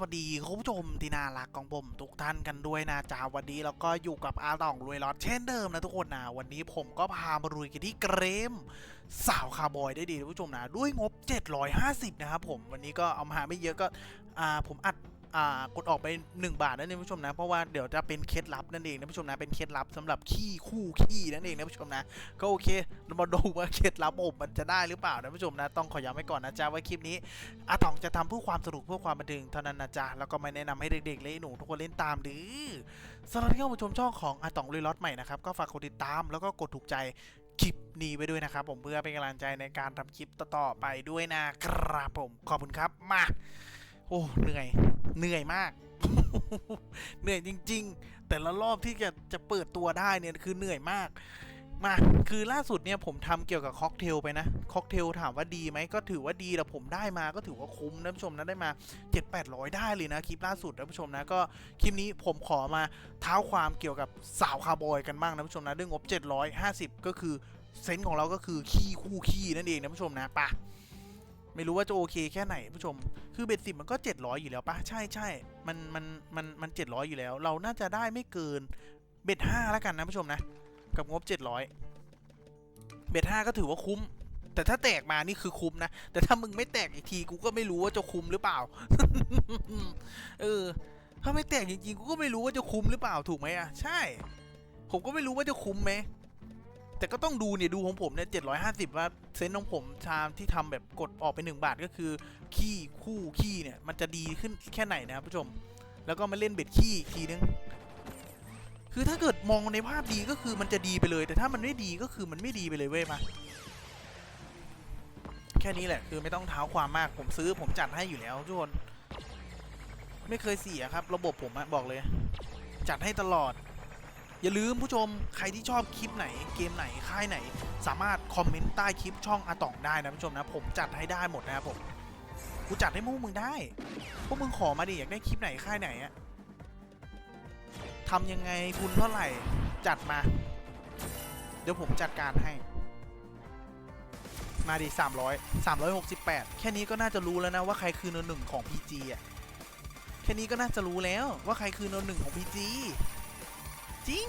วัสดีคุณผู้ชมที่น่ารักของผมทุกท่านกันด้วยนะจ้าวันนี้เราก็อยู่กับอาต่องรวยรอดเช่นเดิมนะทุกคนนะวันนี้ผมก็พามารุยกันที่เกรม สาวคาร์บอยได้ดีคุณผู้ชมนะด้วยงบ 750 นะครับผมวันนี้ก็เอามาหาไม่เยอะก็อ่าผมอัด กดออกไป 1 บาทนั่นเองผู้ชมนะ เพราะว่าเดี๋ยวจะเป็นเคล็ดลับนั่นเองนะผู้ชมนะ เป็นเคล็ดลับสำหรับขี้คู่ขี้นั่นเองนะผู้ชมนะ ก็โอเคเรามาดูว่าเคล็ดลับผมมันจะได้หรือเปล่านะผู้ชมนะ ต้องขอย้ำไว้ก่อนนะจ๊ะว่าคลิปนี้อาตองจะทำเพื่อความสนุกเพื่อความบันเทิงเท่านั้นนะจ๊ะ แล้วก็ไม่แนะนำให้เด็กๆและหนูทุกคนเล่นตามหรือสำหรับที่เข้ามาชมช่องของอาตองเลยล็อตใหม่นะครับ ก็ฝากกดติดตามแล้วก็กดถูกใจคลิปนี้ไว้ด้วยนะครับผมเพื่อเป็นกำลังใจในการทำคลิปต่อๆไปด้วยนะครับผมขอบคุณครับมาโอ้เหนื่อย เหนื่อยมาก เหนื่อยจริง ๆ แต่ละรอบที่จะจะเปิดตัวได้เนี่ยคือเหนื่อยมาก มาคือล่าสุดเนี่ยผมทำเกี่ยวกับค็อกเทลไปนะค็อกเทลถามว่าดีไหมก็ถือว่าดีแต่ผมได้มาก็ถือว่าคุ้มนะผู้ชมนะได้มา 7 8 0 0 ได้เลยนะคลิปล่าสุดนะผู้ชมนะก็คลิปนี้ผมขอมาเท้าความเกี่ยวกับสาวคาร์บอยกันบ้างนะผู้ชมนะด้วยงบ 750 ก็คือเซนส์ของเราก็คือขี้คู่ขี้นั่นเองนะผู้ชมนะปะไม่รู้ว่าจะโอเคแค่ไหนผู้ชมคือเบ็ดสิบมันก็ 700 อยู่แล้วปะใช่ใช่มันมันมันมัน700อยู่แล้ว เราน่าจะได้ไม่เกินเบ็ดห้าแล้วกันนะผู้ชมนะ กับงบ 700 เบ็ดห้าก็ถือว่าคุ้ม แต่ถ้าแตกมานี่คือคุ้มนะ แต่ถ้ามึงไม่แตกอีกทีกูก็ไม่รู้ว่าจะคุ้มหรือเปล่า เออ ถ้าไม่แตกจริงๆกูก็ไม่รู้ว่าจะคุ้มหรือเปล่าถูกไหมอะ ใช่ ผมก็ไม่รู้ว่าจะคุ้มไหม แต่ก็ต้องดูเนี่ยดูของผมเนี่ย750ว่าเซนส์ของผมชามที่ทำแบบกดออกไป1บาทก็คือ ขี้คู่ขี้เนี่ย มันจะดีขึ้นแค่ไหนนะครับผู้ชม แล้วก็มาเล่นเบ็ดขี้อีกทีนึงคือถ้าเกิดมองในภาพดีก็คือมันจะดีไปเลย แต่ถ้ามันไม่ดีก็คือมันไม่ดีไปเลยเว้ยมาแค่นี้แหละคือไม่ต้องเท้าความมากผมซื้อผมจัดให้อยู่แล้วทุกคน ไม่เคยเสียครับ ระบบผมอะบอกเลย จัดให้ตลอด อย่าลืมผู้ชมใครที่ชอบคลิปไหนเกมไหนค่ายไหน สามารถคอมเมนต์ใต้คลิปช่องอาตองได้นะผู้ชมนะ ผมจัดให้ได้หมดนะครับผมกูจัดให้พวกมึงได้ พวกมึงขอมาดิอยากได้คลิปไหนค่ายไหนอะทำยังไงทุนเท่าไหร่จัดมา เดี๋ยวผมจัดการให้ มาดิสามร้อยสามร้อยหกสิบแปดแค่นี้ก็น่าจะรู้แล้วนะว่าใครคือโนหนึ่งของ PG อะ แค่นี้ก็น่าจะรู้แล้วว่าใครคือโนหนึ่งของ PG จริง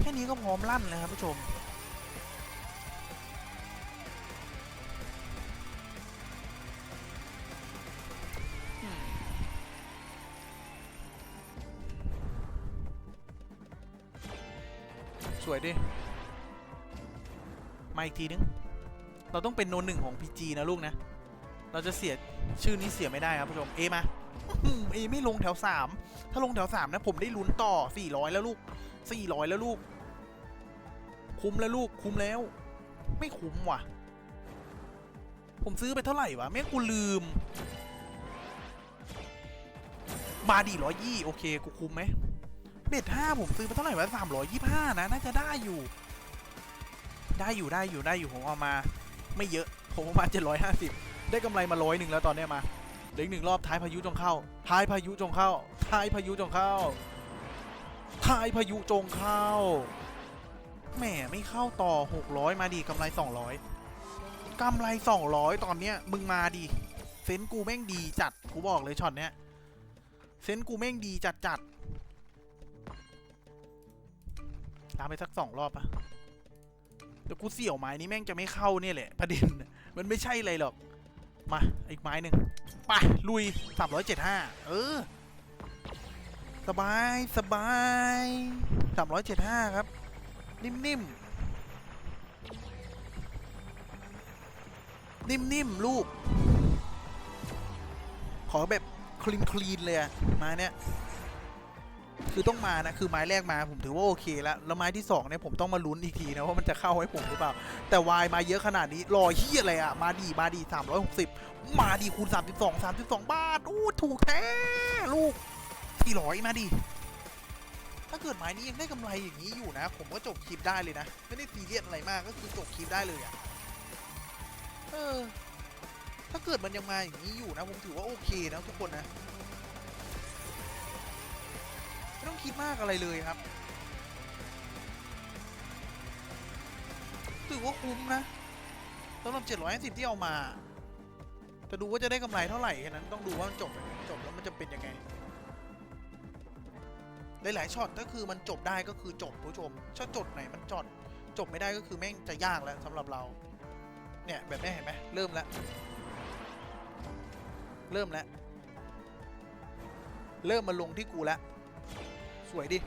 แค่นี้ก็พร้อมลั่นเลยครับผู้ชม สวยดิ มาอีกทีนึง เราต้องเป็นโนนหนึ่งของ PG นะลูกนะ เราจะเสียชื่อนี้เสียไม่ได้ครับผู้ชม เอมา อื้ออเอไม่ลงแถวสามถ้าลงแถวสามนะ ผมได้ลุ้นต่อ400แล้วลูก400แล้วลูก คุ้มแล้วลูก คุ้มแล้ว ไม่คุ้มว่ะ ผมซื้อไปเท่าไหร่วะแม่งกูลืม มาดีร้อยยี่โอเคกูคุ้มไหมเบ็ดห้าผมซื้อไปเท่าไหร่วะสามร้อยยี่ห้านะ น่าจะได้อยู่ ได้อยู่ได้อยู่ได้อยู่ผมเอามา ไม่เยอะผมเอามาเจ็ดร้อยห้าสิบได้กำไรมาร้อยหนึ่งแล้วตอนเนี้ยมา เหลืออีกหนึ่งรอบท้ายพายุจงเข้า ท้ายพายุจงเข้า ท้ายพายุจงเข้า ท้ายพายุจงเข้า แหมไม่เข้าต่อหกร้อยมาดีกำไรสองร้อยกำไรสองร้อยตอนเนี้ยมึงมาดิเซนกูแม่งดีจัดกูบอกเลยช็อตเนี้ยเซนกูแม่งดีจัดจัดตามไปสักสองรอบอะแต่กูเสี่ยวไม้นี้แม่งจะไม่เข้าเนี่ยแหละประเด็น มันไม่ใช่อะไรหรอก มาอีกไม้หนึ่ง ไปลุยสามร้อยเจ็ดห้าเออ สบาย สบายสามร้อยเจ็ดห้าครับ นิ่มๆ นิ่มๆ ลูก ขอแบบคลีนคลีนเลยอะมาเนี้ย คือต้องมานะคือไม้แรกมาผมถือว่าโอเคแล้วแล้วไม้ที่สองเนี่ยผมต้องมาลุ้นอีกทีนะว่ามันจะเข้าให้ผมหรือเปล่า แต่วายมาเยอะขนาดนี้รอเฮียอะไรอะมาดีมาดีสามร้อยหกสิบมาดีคูณสามสิบสองสามสิบสองบาทอู้ถูกแท้ลูกสี่ร้อยมาดีถ้าเกิดไม้นี้ยังได้กำไรอย่างนี้อยู่นะ ผมก็จบคลิปได้เลยนะ ไม่ได้ซีเรียสอะไรมากก็คือจบคลิปได้เลยอะเออถ้าเกิดมันยังมาอย่างนี้อยู่นะ ผมถือว่าโอเคนะทุกคนนะ คิดมากอะไรเลยครับถือว่าคุ้มนะสำหรับ 750 ที่เอามา จะดูว่าจะได้กำไรเท่าไหร่แค่นั้นต้องดูว่ามันจบจบแล้วมันจะเป็นยังไงหลายๆช็อตก็คือมันจบได้ก็คือจบผู้ชมถ้าจดไหนมันจอดจบไม่ได้ก็คือแม่งจะยากแล้วสำหรับเรา เนี่ยแบบนี้เห็นไหมเริ่มแล้ว เริ่มแล้ว เริ่มมาลงที่กูแล้ว สวยดิ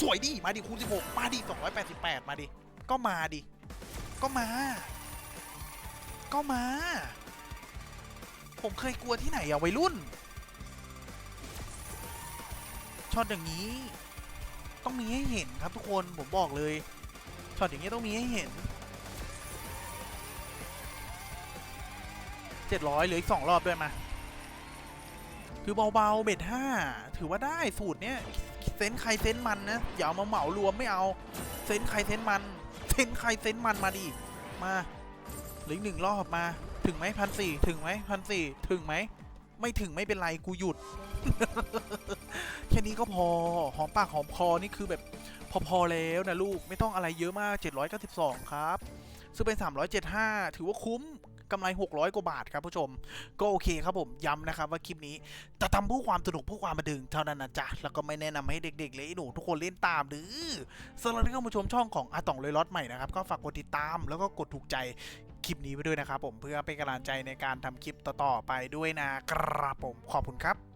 สวยดิ มาดิคูณ16 มาดิ 288 มาดิ ก็มาดิ ก็มา ก็มา ผมเคยกลัวที่ไหนอะวัยรุ่น ช็อตอย่างนี้ ต้องมีให้เห็นครับทุกคน ผมบอกเลย ช็อตอย่างนี้ต้องมีให้เห็น700เหลืออีก2รอบด้วยมา คือเบาๆเบ็ดห้าถือว่าได้สูตรเนี้ยเซนใครเซนมันนะอย่าเอามาเหมารวมไม่เอาเซนใครเซนมันเซนใครเซนมันมาดิมาหลือหนึ่งรอบมา ถึงไหมพันสี่ถึงไหมพันสี่ถึงไหมไม่ถึงไม่เป็นไรกูหยุด แค่นี้ก็พอหอมปากหอมคอนี่คือแบบพอๆแล้วนะลูกไม่ต้องอะไรเยอะมาก 792 ครับซื้อไป375 ถือว่าคุ้ม กำไร 600 กว่าบาทครับผู้ชม ก็โอเคครับผมย้ำนะครับว่าคลิปนี้จะทำเพื่อความสนุกเพื่อความบันเทิงเท่านั้นนะจ๊ะ แล้วก็ไม่แนะนำให้เด็กๆเลยหนูทุกคนเล่นตามหรือสำหรับที่เข้ามาชมช่องของอาต่องเลยล็อตใหม่นะครับก็ฝากกดติดตามแล้วก็กดถูกใจคลิปนี้ไปด้วยนะครับผมเพื่อเป็นกำลังใจในการทำคลิปต่อๆไปด้วยนะครับผมขอบคุณครับ